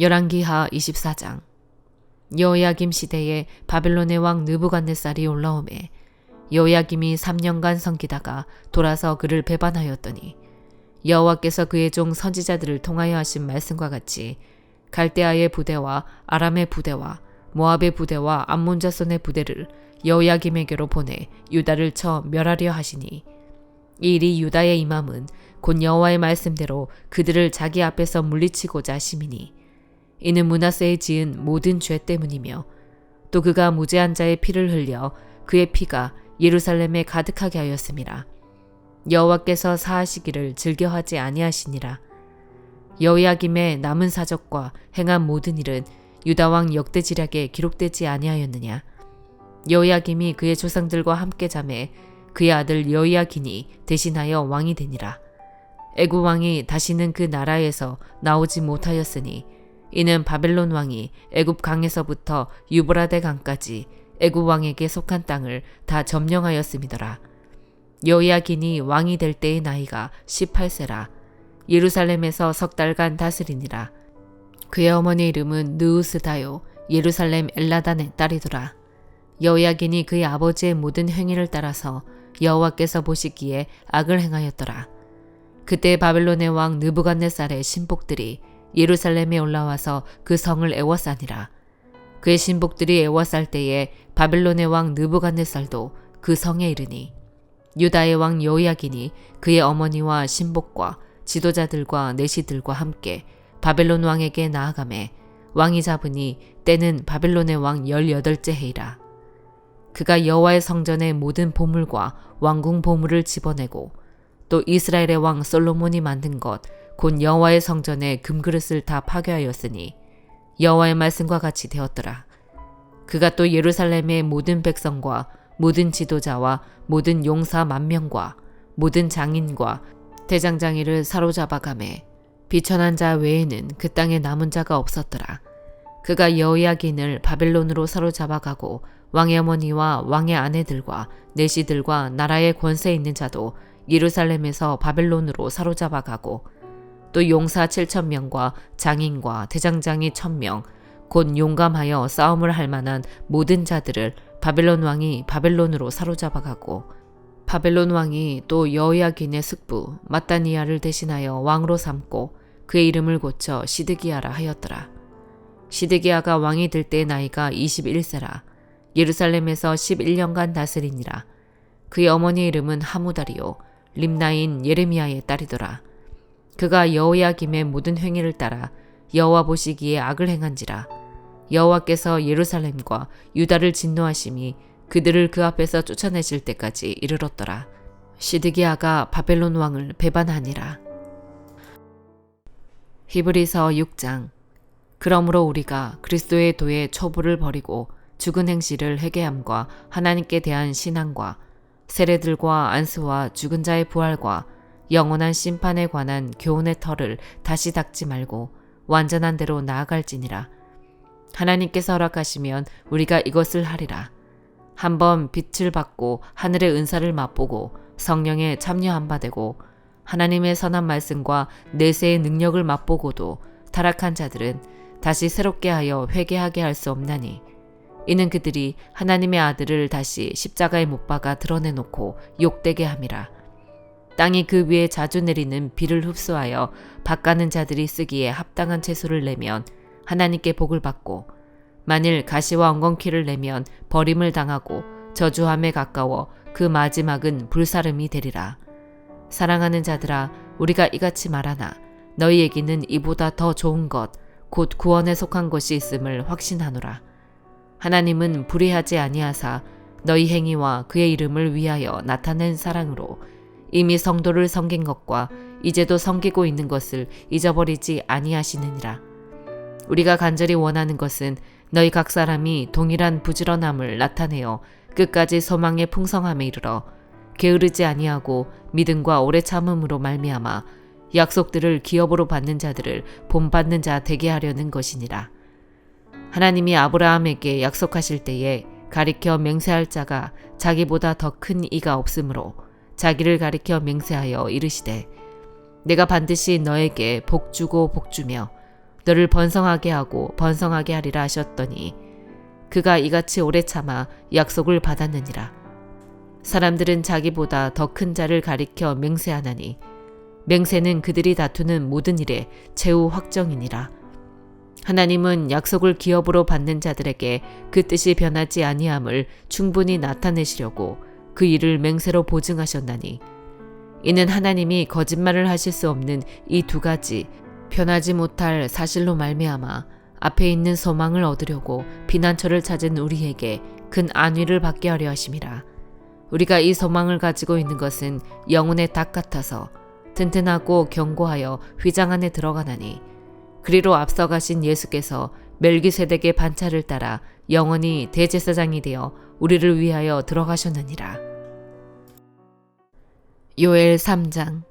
열왕기하 24장. 여호야김 시대에 바벨론의 왕 느부갓네살이 올라오매 여호야김이 3년간 섬기다가 돌아서 그를 배반하였더니 여호와께서 그의 종 선지자들을 통하여 하신 말씀과 같이 갈대아의 부대와 아람의 부대와 모압의 부대와 암몬 자손의 부대를 여호야김에게로 보내 유다를 쳐 멸하려 하시니 이 일이 유다의 임함은 곧 여호와의 말씀대로 그들을 자기 앞에서 물리치고자 하심이니 이는 문하세에 지은 모든 죄 때문이며 또 그가 무죄한 자의 피를 흘려 그의 피가 예루살렘에 가득하게 하였음이라 여호와께서 사하시기를 즐겨하지 아니하시니라. 여호야김의 남은 사적과 행한 모든 일은 유다 왕 역대지략에 기록되지 아니하였느냐? 여호야김이 그의 조상들과 함께 잠에 그의 아들 여호야긴이 대신하여 왕이 되니라. 애굽 왕이 다시는 그 나라에서 나오지 못하였으니 이는 바벨론 왕이 애굽 강에서부터 유브라데 강까지 애굽 왕에게 속한 땅을 다 점령하였음이더라. 여호야긴이 왕이 될 때의 나이가 18세라. 예루살렘에서 석 달간 다스리니라. 그의 어머니 이름은 느우스다요. 예루살렘 엘라단의 딸이더라. 여호야긴이 그의 아버지의 모든 행위를 따라서 여호와께서 보시기에 악을 행하였더라. 그때 바벨론의 왕 느부갓네살의 신복들이 예루살렘에 올라와서 그 성을 애워싸니라. 그의 신복들이 애워쌀 때에 바벨론의 왕 느부갓네살도 그 성에 이르니 유다의 왕 여호야긴이 그의 어머니와 신복과 지도자들과 내시들과 함께 바벨론 왕에게 나아가매 왕이 잡으니 때는 바벨론의 왕 18째 해이라. 그가 여호와의 성전의 모든 보물과 왕궁 보물을 집어내고 또 이스라엘의 왕 솔로몬이 만든 것 곧 여호와의 성전에 금그릇을 다 파괴하였으니 여호와의 말씀과 같이 되었더라. 그가 또 예루살렘의 모든 백성과 모든 지도자와 모든 용사 만 명과 모든 장인과 대장장이를 사로잡아 가매 비천한 자 외에는 그 땅에 남은 자가 없었더라. 그가 여호야긴을 바벨론으로 사로잡아 가고 왕의 어머니와 왕의 아내들과 내시들과 나라의 권세 있는 자도 예루살렘에서 바벨론으로 사로잡아 가고 또 용사 7천 명과 장인과 대장장이 1,000명 곧 용감하여 싸움을 할 만한 모든 자들을 바벨론 왕이 바벨론으로 사로잡아 가고 바벨론 왕이 또 여호야긴의 숙부 마따니아를 대신하여 왕으로 삼고 그의 이름을 고쳐 시드기야라 하였더라. 시드기야가 왕이 될 때의 나이가 21세라. 예루살렘에서 11년간 다스리니라. 그의 어머니 이름은 하무다리요 림나인 예레미야의 딸이더라. 그가 여호야김의 모든 행위를 따라 여호와 보시기에 악을 행한지라. 여호와께서 예루살렘과 유다를 진노하심이 그들을 그 앞에서 쫓아내실 때까지 이르렀더라. 시드기야가 바벨론 왕을 배반하니라. 히브리서 6장 그러므로 우리가 그리스도의 도의 초부를 버리고 죽은 행실을 회개함과 하나님께 대한 신앙과 세례들과 안수와 죽은 자의 부활과 영원한 심판에 관한 교훈의 털을 다시 닦지 말고 완전한 대로 나아갈지니라. 하나님께서 허락하시면 우리가 이것을 하리라. 한번 빛을 받고 하늘의 은사를 맛보고 성령에 참여한 바 되고 하나님의 선한 말씀과 내세의 능력을 맛보고도 타락한 자들은 다시 새롭게 하여 회개하게 할 수 없나니 이는 그들이 하나님의 아들을 다시 십자가에 못 박아 드러내놓고 욕되게 함이라. 땅이 그 위에 자주 내리는 비를 흡수하여 밭가는 자들이 쓰기에 합당한 채소를 내면 하나님께 복을 받고 만일 가시와 엉겅퀴를 내면 버림을 당하고 저주함에 가까워 그 마지막은 불사름이 되리라. 사랑하는 자들아 우리가 이같이 말하나 너희에게는 이보다 더 좋은 것 곧 구원에 속한 것이 있음을 확신하노라. 하나님은 불의하지 아니하사 너희 행위와 그의 이름을 위하여 나타낸 사랑으로 이미 성도를 섬긴 것과 이제도 섬기고 있는 것을 잊어버리지 아니하시느니라. 우리가 간절히 원하는 것은 너희 각 사람이 동일한 부지런함을 나타내어 끝까지 소망의 풍성함에 이르러 게으르지 아니하고 믿음과 오래 참음으로 말미암아 약속들을 기업으로 받는 자들을 본받는 자 되게 하려는 것이니라. 하나님이 아브라함에게 약속하실 때에 가리켜 맹세할 자가 자기보다 더 큰 이가 없으므로 자기를 가리켜 맹세하여 이르시되 내가 반드시 너에게 복 주고 복 주며 너를 번성하게 하고 번성하게 하리라 하셨더니 그가 이같이 오래 참아 약속을 받았느니라. 사람들은 자기보다 더 큰 자를 가리켜 맹세하나니 맹세는 그들이 다투는 모든 일에 최후 확정이니라. 하나님은 약속을 기업으로 받는 자들에게 그 뜻이 변하지 아니함을 충분히 나타내시려고 그 일을 맹세로 보증하셨나니 이는 하나님이 거짓말을 하실 수 없는 이 두 가지 변하지 못할 사실로 말미암아 앞에 있는 소망을 얻으려고 비난처를 찾은 우리에게 큰 안위를 받게 하려 하심이라. 우리가 이 소망을 가지고 있는 것은 영혼의 닭 같아서 튼튼하고 견고하여 휘장 안에 들어가나니 그리로 앞서가신 예수께서 멜기세덱의 반차를 따라 영원히 대제사장이 되어 우리를 위하여 들어가셨느니라. 요엘 3장.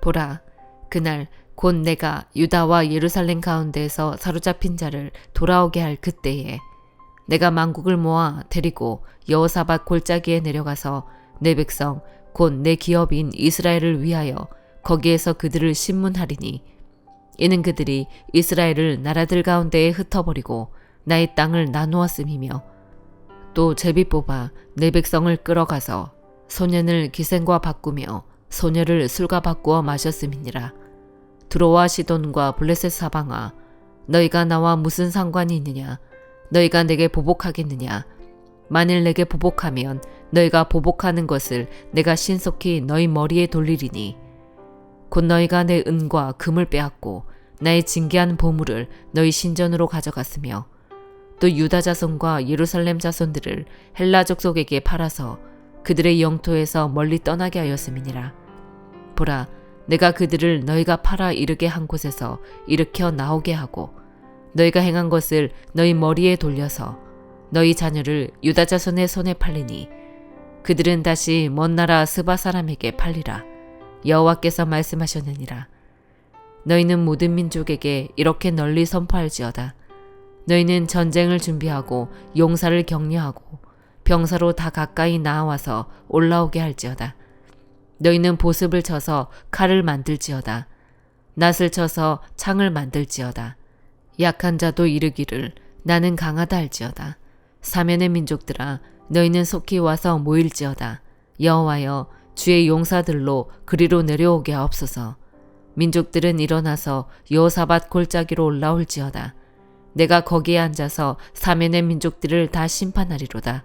보라 그날 곧 내가 유다와 예루살렘 가운데에서 사로잡힌 자를 돌아오게 할 그때에 내가 만국을 모아 데리고 여호사밧 골짜기에 내려가서 내 백성 곧 내 기업인 이스라엘을 위하여 거기에서 그들을 신문하리니 이는 그들이 이스라엘을 나라들 가운데에 흩어버리고 나의 땅을 나누었음이며 또 제비 뽑아 내 백성을 끌어가서 소년을 기생과 바꾸며 소녀를 술과 바꾸어 마셨음이니라. 두로와 시돈과 블레셋 사방아 너희가 나와 무슨 상관이 있느냐? 너희가 내게 보복하겠느냐? 만일 내게 보복하면 너희가 보복하는 것을 내가 신속히 너희 머리에 돌리리니. 곧 너희가 내 은과 금을 빼앗고 나의 징계한 보물을 너희 신전으로 가져갔으며 또 유다 자손과 예루살렘 자손들을 헬라 족속에게 팔아서 그들의 영토에서 멀리 떠나게 하였음이니라. 보라 내가 그들을 너희가 팔아 이르게 한 곳에서 일으켜 나오게 하고 너희가 행한 것을 너희 머리에 돌려서 너희 자녀를 유다 자손의 손에 팔리니 그들은 다시 먼 나라 스바 사람에게 팔리라. 여호와께서 말씀하셨느니라. 너희는 모든 민족에게 이렇게 널리 선포할지어다. 너희는 전쟁을 준비하고 용사를 격려하고 병사로 다 가까이 나와서 올라오게 할지어다 너희는 보습을 쳐서 칼을 만들지어다. 낫을 쳐서 창을 만들지어다. 약한 자도 이르기를 나는 강하다 할지어다. 사면의 민족들아 너희는 속히 와서 모일지어다. 여호와여 주의 용사들로 그리로 내려오게 하옵소서. 민족들은 일어나서 여호사밧 골짜기로 올라올지어다. 내가 거기에 앉아서 사면의 민족들을 다 심판하리로다.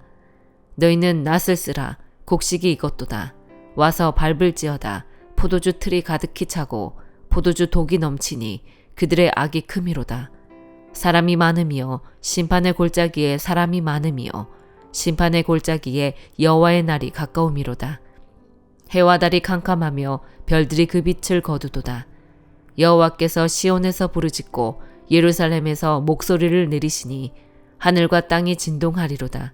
너희는 낫을 쓰라. 곡식이 이것도다. 와서 밟을지어다 포도주 틀이 가득히 차고 포도주 독이 넘치니 그들의 악이 크미로다. 사람이 많으며 심판의 골짜기에 사람이 많으며 심판의 골짜기에 여호와의 날이 가까우미로다. 해와 달이 캄캄하며 별들이 그 빛을 거두도다. 여호와께서 시온에서 부르짖고 예루살렘에서 목소리를 내리시니 하늘과 땅이 진동하리로다.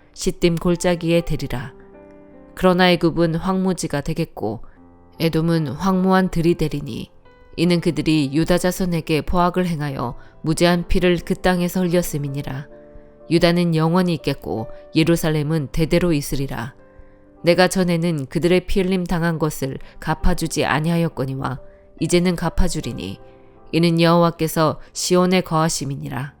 시딤 골짜기에 대리라. 그러나 애굽은 황무지가 되겠고 에돔은 황무한 들이 되리니 이는 그들이 유다 자손에게 포악을 행하여 무죄한 피를 그 땅에서 흘렸음이니라. 유다는 영원히 있겠고 예루살렘은 대대로 있으리라. 내가 전에는 그들의 피 흘림 당한 것을 갚아주지 아니하였거니와 이제는 갚아주리니 이는 여호와께서 시온에 거하심이니라.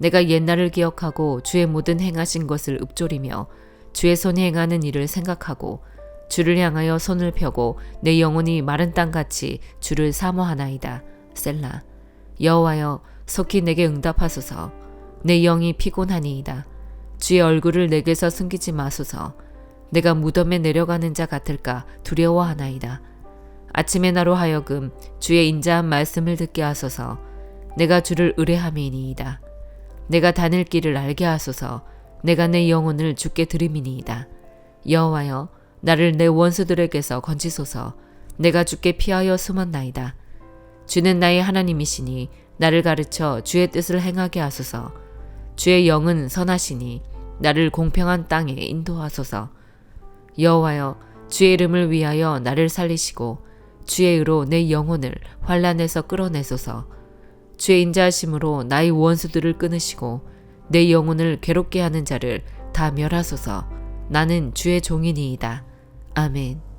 내가 옛날을 기억하고 주의 모든 행하신 것을 읊조리며 주의 손이 행하는 일을 생각하고 주를 향하여 손을 펴고 내 영혼이 마른 땅같이 주를 사모하나이다. 셀라. 여호와여 속히 내게 응답하소서. 내 영이 피곤하니이다. 주의 얼굴을 내게서 숨기지 마소서. 내가 무덤에 내려가는 자 같을까 두려워하나이다. 아침에 나로 하여금 주의 인자한 말씀을 듣게 하소서. 내가 주를 의뢰함이니이다 내가 다닐 길을 알게 하소서. 내가 내 영혼을 주께 드림이니이다. 여호와여 나를 내 원수들에게서 건지소서. 내가 주께 피하여 숨었나이다. 주는 나의 하나님이시니 나를 가르쳐 주의 뜻을 행하게 하소서. 주의 영은 선하시니 나를 공평한 땅에 인도하소서. 여호와여 주의 이름을 위하여 나를 살리시고 주의 의로 내 영혼을 환란에서 끌어내소서 주의 인자하심으로 나의 원수들을 끊으시고 내 영혼을 괴롭게 하는 자를 다 멸하소서. 나는 주의 종이니이다. 아멘